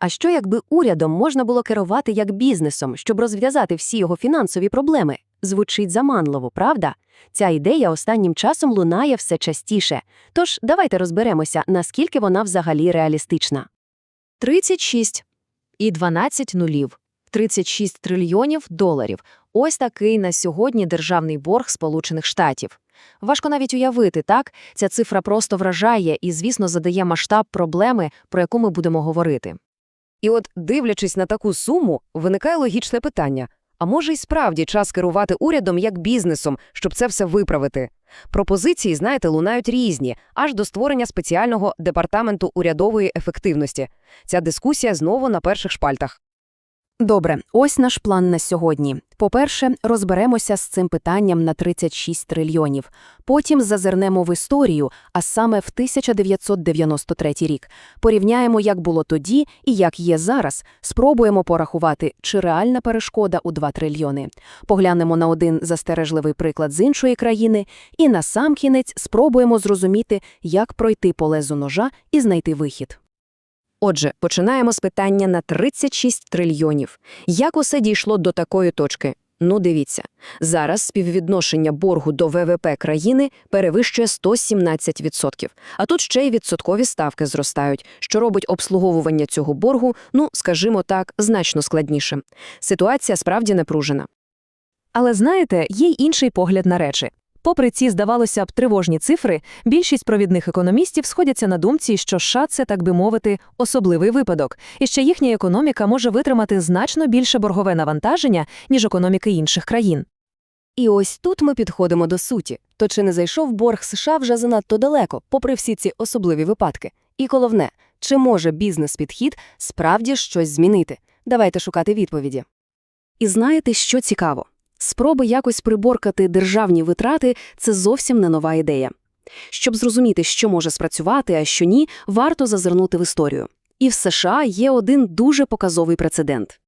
А що якби урядом можна було керувати як бізнесом, щоб розв'язати всі його фінансові проблеми? Звучить заманливо, правда? Ця ідея останнім часом лунає все частіше. Тож давайте розберемося, наскільки вона взагалі реалістична. 36 і 12 нулів. 36 трильйонів доларів. Ось такий на сьогодні державний борг Сполучених Штатів. Важко навіть уявити, так? Ця цифра просто вражає і, звісно, задає масштаб проблеми, про яку ми будемо говорити. І от, дивлячись на таку суму, виникає логічне питання. А може й справді час керувати урядом як бізнесом, щоб це все виправити? Пропозиції, знаєте, лунають різні, аж до створення спеціального департаменту урядової ефективності. Ця дискусія знову на перших шпальтах. Добре, ось наш план на сьогодні. По-перше, розберемося з цим питанням на 36 трильйонів. Потім зазирнемо в історію, а саме в 1993 рік. Порівняємо, як було тоді і як є зараз. Спробуємо порахувати, чи реальна перешкода у 2 трильйони. Поглянемо на один застережливий приклад з іншої країни. І насамкінець спробуємо зрозуміти, як пройти по лезу ножа і знайти вихід. Отже, починаємо з питання на 36 трильйонів. Як усе дійшло до такої точки? Ну, дивіться. Зараз співвідношення боргу до ВВП країни перевищує 117%. А тут ще й відсоткові ставки зростають, що робить обслуговування цього боргу, ну, скажімо так, значно складнішим. Ситуація справді напружена. Але знаєте, є й інший погляд на речі. Попри ці, здавалося б, тривожні цифри, більшість провідних економістів сходяться на думці, що США – це, так би мовити, особливий випадок, і що їхня економіка може витримати значно більше боргове навантаження, ніж економіки інших країн. І ось тут ми підходимо до суті. То чи не зайшов борг США вже занадто далеко, попри всі ці особливі випадки? І головне, чи може бізнес-підхід справді щось змінити? Давайте шукати відповіді. І знаєте, що цікаво? Спроби якось приборкати державні витрати – це зовсім не нова ідея. Щоб зрозуміти, що може спрацювати, а що ні, варто зазирнути в історію. І в США є один дуже показовий прецедент.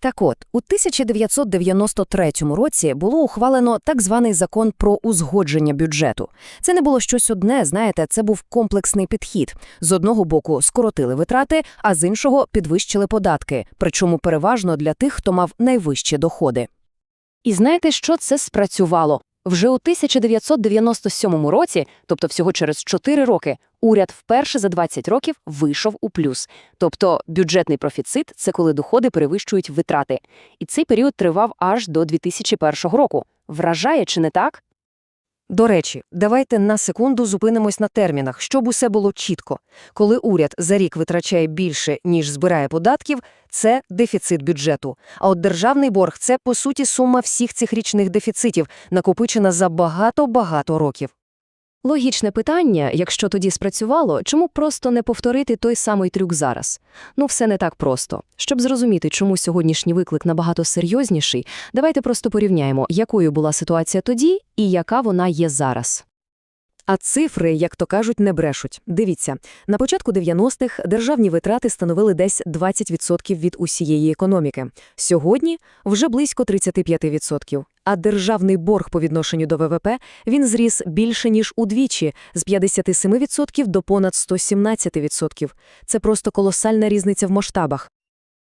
Так от, у 1993 році було ухвалено так званий закон про узгодження бюджету. Це не було щось одне, знаєте, це був комплексний підхід. З одного боку скоротили витрати, а з іншого підвищили податки, причому переважно для тих, хто мав найвищі доходи. І знаєте, що це спрацювало? Вже у 1997 році, тобто всього через 4 роки, уряд вперше за 20 років вийшов у плюс. Тобто бюджетний профіцит – це коли доходи перевищують витрати. І цей період тривав аж до 2001 року. Вражає, чи не так? До речі, давайте на секунду зупинимось на термінах, щоб усе було чітко. Коли уряд за рік витрачає більше, ніж збирає податків, це дефіцит бюджету. А от державний борг – це, по суті, сума всіх цих річних дефіцитів, накопичена за багато-багато років. Логічне питання, якщо тоді спрацювало, чому просто не повторити той самий трюк зараз? Ну, все не так просто. Щоб зрозуміти, чому сьогоднішній виклик набагато серйозніший, давайте просто порівняємо, якою була ситуація тоді і яка вона є зараз. А цифри, як то кажуть, не брешуть. Дивіться, на початку 90-х державні витрати становили десь 20% від усієї економіки. Сьогодні вже близько 35%. А державний борг по відношенню до ВВП він зріс більше, ніж удвічі, з 57% до понад 117%. Це просто колосальна різниця в масштабах.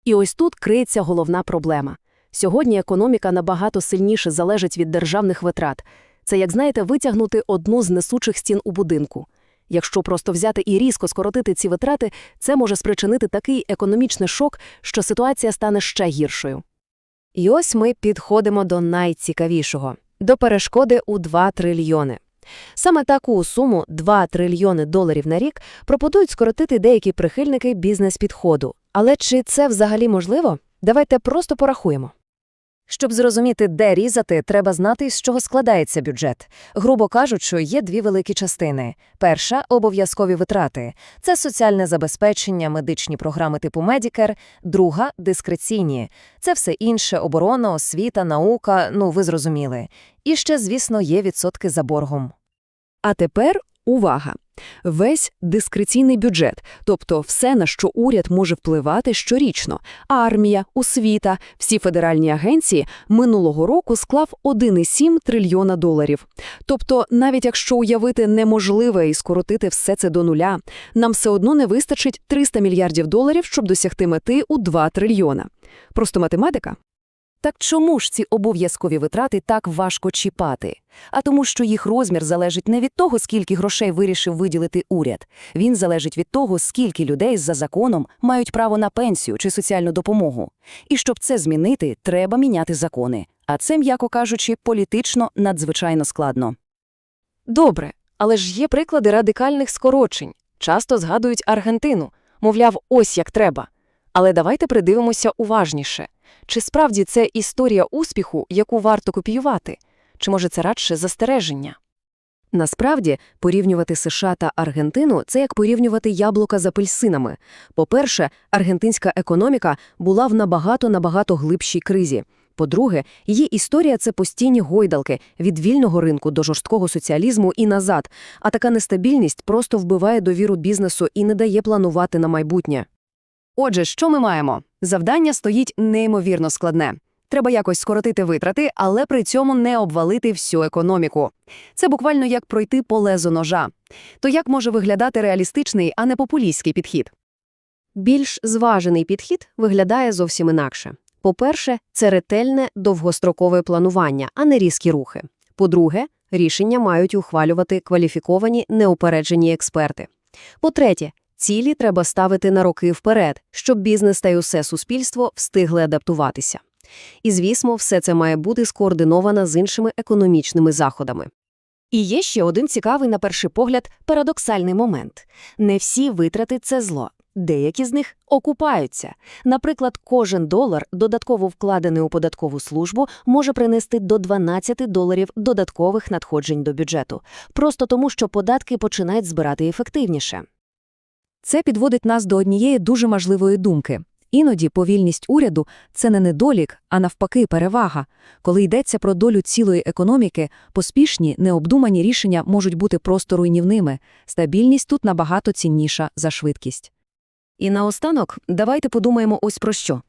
І ось тут криється головна проблема. Сьогодні економіка набагато сильніше залежить від державних витрат. Це, як знаєте, витягнути одну з несучих стін у будинку. Якщо просто взяти і різко скоротити ці витрати, це може спричинити такий економічний шок, що ситуація стане ще гіршою. І ось ми підходимо до найцікавішого – до перешкоди у 2 трильйони. Саме таку суму – 2 трильйони доларів на рік – пропонують скоротити деякі прихильники бізнес-підходу. Але чи це взагалі можливо? Давайте просто порахуємо. Щоб зрозуміти, де різати, треба знати, з чого складається бюджет. Грубо кажучи, є дві великі частини. Перша – обов'язкові витрати. Це соціальне забезпечення, медичні програми типу Medicare. Друга – дискреційні. Це все інше – оборона, освіта, наука, ну ви зрозуміли. І ще, звісно, є відсотки за боргом. А тепер увага! Весь дискреційний бюджет, тобто все, на що уряд може впливати щорічно. Армія, освіта, всі федеральні агенції минулого року склав 1,7 трильйона доларів. Тобто, навіть якщо уявити неможливе і скоротити все це до нуля, нам все одно не вистачить 300 мільярдів доларів, щоб досягти мети у 2 трильйона. Просто математика? Так чому ж ці обов'язкові витрати так важко чіпати? А тому, що їх розмір залежить не від того, скільки грошей вирішив виділити уряд. Він залежить від того, скільки людей за законом мають право на пенсію чи соціальну допомогу. І щоб це змінити, треба міняти закони. А це, м'яко кажучи, політично надзвичайно складно. Добре, але ж є приклади радикальних скорочень. Часто згадують Аргентину. Мовляв, ось як треба. Але давайте придивимося уважніше. Чи справді це історія успіху, яку варто копіювати? Чи може це радше застереження? Насправді, порівнювати США та Аргентину – це як порівнювати яблука з апельсинами. По-перше, аргентинська економіка була в набагато-набагато глибшій кризі. По-друге, її історія – це постійні гойдалки від вільного ринку до жорсткого соціалізму і назад, а така нестабільність просто вбиває довіру бізнесу і не дає планувати на майбутнє. Отже, що ми маємо? Завдання стоїть неймовірно складне. Треба якось скоротити витрати, але при цьому не обвалити всю економіку. Це буквально як пройти по лезу ножа. То як може виглядати реалістичний, а не популістський підхід? Більш зважений підхід виглядає зовсім інакше. По-перше, це ретельне довгострокове планування, а не різкі рухи. По-друге, рішення мають ухвалювати кваліфіковані неупереджені експерти. По-третє, цілі треба ставити на роки вперед, щоб бізнес та й усе суспільство встигли адаптуватися. І, звісно, все це має бути скоординовано з іншими економічними заходами. І є ще один цікавий, на перший погляд, парадоксальний момент. Не всі витрати – це зло. Деякі з них окупаються. Наприклад, кожен долар, додатково вкладений у податкову службу, може принести до 12 доларів додаткових надходжень до бюджету. Просто тому, що податки починають збирати ефективніше. Це підводить нас до однієї дуже важливої думки. Іноді повільність уряду – це не недолік, а навпаки перевага. Коли йдеться про долю цілої економіки, поспішні, необдумані рішення можуть бути просто руйнівними. Стабільність тут набагато цінніша за швидкість. І наостанок давайте подумаємо ось про що.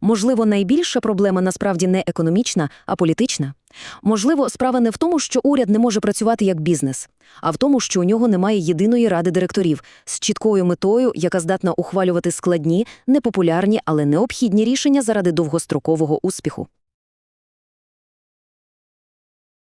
Можливо, найбільша проблема насправді не економічна, а політична. Можливо, справа не в тому, що уряд не може працювати як бізнес, а в тому, що у нього немає єдиної ради директорів з чіткою метою, яка здатна ухвалювати складні, непопулярні, але необхідні рішення заради довгострокового успіху.